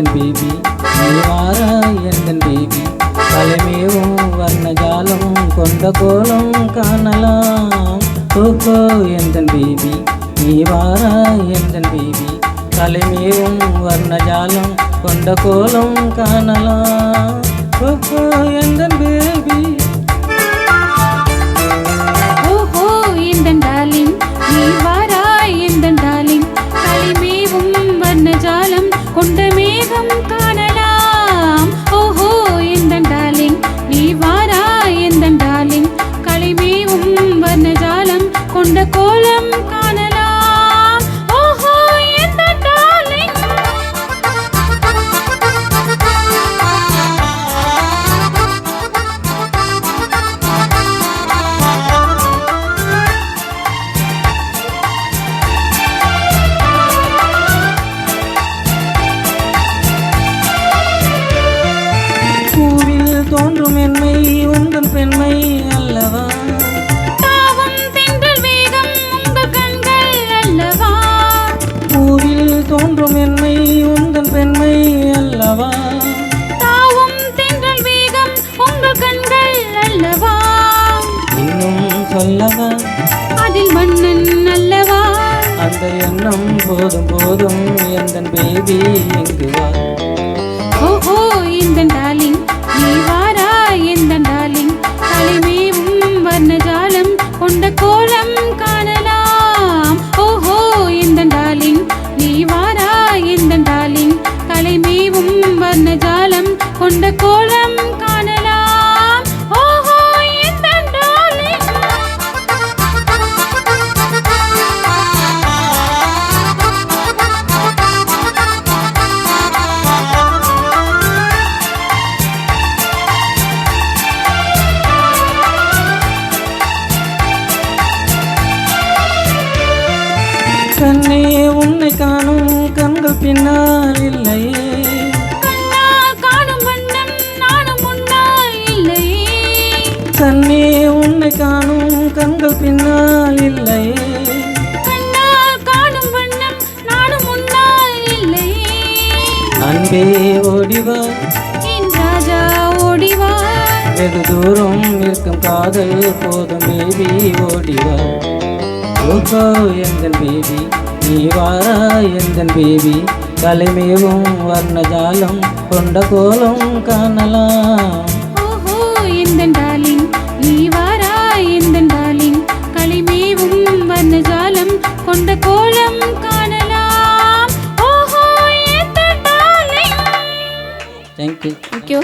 எந்தன் பேபி நீவார எந்தன் பேபி. தலைமேவும் வர்ணஜாலம் கொண்ட கோலம் காணலாம். ஓகோ எந்தன் பேபி நீவார எந்தன் பேபி. தலைமேவும் வர்ணஜாலம் கொண்ட கோலம் காணலாம். ஓகோ எந்தன் பேபி. தோன்றும் என்மை உந்தன் பெண்மை அல்லவா? பூவில் தோன்றும் என்மை உந்தன் பெண்மை அல்லவா? தாவும் தென்றல் வேகம் உங்கள் கண்கள் அல்லவா? இன்னும் சொல்லவா? அதில் மன்னன் அல்லவா? அந்த எண்ணம் போதும் போதும் எந்தன் பேபி இங்கு வா. ஓஹோ இந்த கொண்ட கோல கண்ணே உன்னை காணும் கண்கள் பின்னால் இல்லையே கண்ணே உன்னை காணும் கண்கள் பின்னால் இல்லையே அன்பே ஓடிவா. ராஜா ஓடிவா. வெகு தூரம் இருக்கும் காதல் போதும் பேபி ஓடிவா. ஓஹோ எந்தன் பேபி நீ வாரா எந்தன் பேபி. தலைமேவும் வர்ணஜாலம் கொண்ட கோலம் காணலாம். ஓஹோ எந்த டார்லிங் நீ வாரா எந்த டார்லிங். களிமேவும் வர்ணஜாலம் கொண்ட கோலம் காணலாம். ஓஹோ எந்த டார்லிங். Thank you thank you